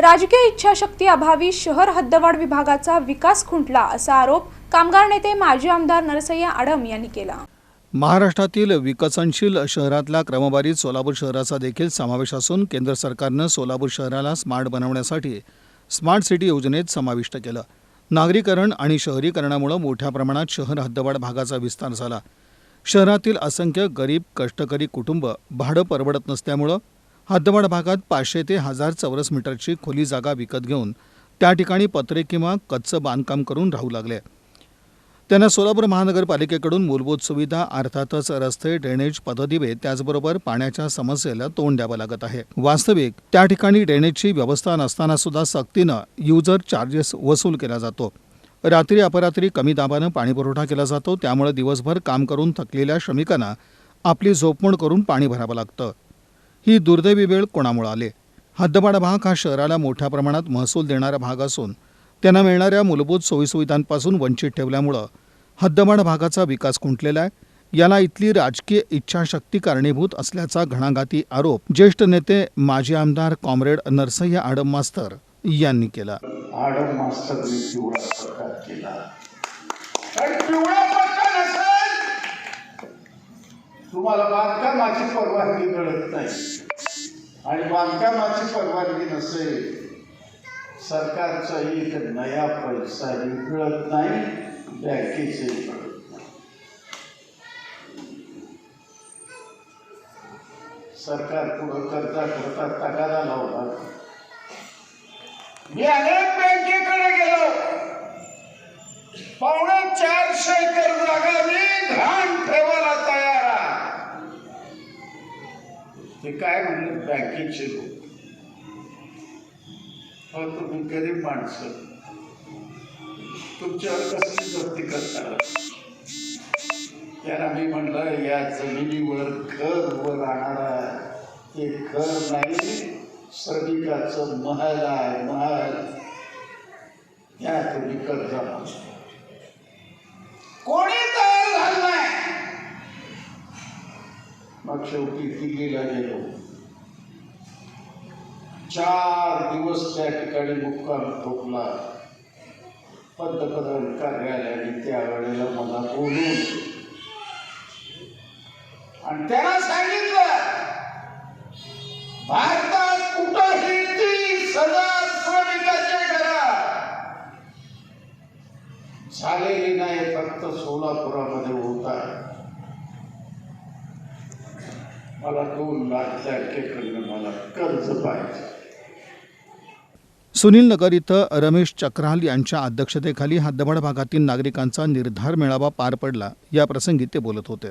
राजकीय इच्छाशक्ती अभावी शहर हद्दवाढ विभागाचा विकास खुंटला असा आरोप कामगार नेते माजी आमदार नरसय्या आडम यांनी केला. महाराष्ट्रातील विकसनशील शहरातल्या क्रमवारीत सोलापूर शहराचा देखील समावेश असून केंद्र सरकारनं सोलापूर शहराला स्मार्ट बनवण्यासाठी स्मार्ट सिटी योजनेत समाविष्ट केलं. नागरीकरण आणि शहरीकरणामुळं मोठ्या प्रमाणात शहर हद्दवाढ भागाचा विस्तार झाला. शहरातील असंख्य गरीब कष्टकरी कुटुंब भाडं परवडत नसल्यामुळं हद्दवाढ भागात पाचशे ते हजार चौरस मीटरची खोली जागा विकत घेऊन त्या ठिकाणी पत्रे किंवा कच्चं बांधकाम करून राहू लागले. त्यांना सोलापूर महानगरपालिकेकडून मूलभूत सुविधा अर्थातच रस्ते ड्रेनेज पथदिवे त्याचबरोबर पाण्याच्या समस्येला तोंड द्यावं लागत आहे. वास्तविक त्या ठिकाणी ड्रेनेजची व्यवस्था नसताना सुद्धा सक्तीनं युजर चार्जेस वसूल केला जातो. रात्री अपरात्री कमी दाबानं पाणीपुरवठा केला जातो त्यामुळे दिवसभर काम करून थकलेल्या श्रमिकांना आपली झोपमोड करून पाणी भरावं लागतं. ही दुर्दैवी वेळ कोणामुळे आले? हद्दवाढ भाग हा शहराला मोठ्या प्रमाणात महसूल देणारा भाग असून त्यांना मिळणाऱ्या मूलभूत सोयीसुविधांपासून वंचित ठेवल्यामुळं हद्दवाढ भागाचा विकास खुंटलेला आहे. याला इथली राजकीय इच्छाशक्ती कारणीभूत असल्याचा घणाघाती आरोप ज्येष्ठ नेते माजी आमदार कॉम्रेड नरसय्या आडम मास्तर यांनी केला. आडम मास्तरने पिवळा प्रकार केला आणि पिवळा प्रकार नसेल तुम्हाला बांधकामाची परवानगी मिळत नाही. आणि बांधकामाची परवानगी नसेल सरकारचा एक नया पैसा मिळत नाही बँकेचे मिळत नाही सरकार पुढं करता करता तगादा लावला मी अनेक बँकेकडे गेलो. पावणे चारशे एकर जागा मी घाण ठेवायला तयार आहे ते काय म्हणले? बँकेचे लोक. अहो तुम्ही गरीब माणसं. तुमच्यावर कसली जप्ती करणार त्याला मी म्हणलं या जमिनीवर घर उभं राहणारा ते घर नाही श्रमिकाचं महल आहे महल. या तुम्ही कर्ज कोणी तयार झालं नाही मग शेवटी दिल्लीला गेलो. चार दिवस त्या ठिकाणी मुक्काम ठोकला. पंतप्रधान कार्यालयाने त्यावेळेला मला बोलून आणि त्यांना सांगितलं भारतात कुठंही तीस हजार श्रमिकाचे घरा झालेली नाही फक्त सोलापुरामध्ये होता मला दोन लाख बँकेकडनं मला कर्ज पाहिजे. सुनील नगर इथं रमेश चक्राल यांच्या अध्यक्षतेखाली हद्दवाढ भागातील नागरिकांचा निर्धार मेळावा पार पडला. या प्रसंगी ते बोलत होते.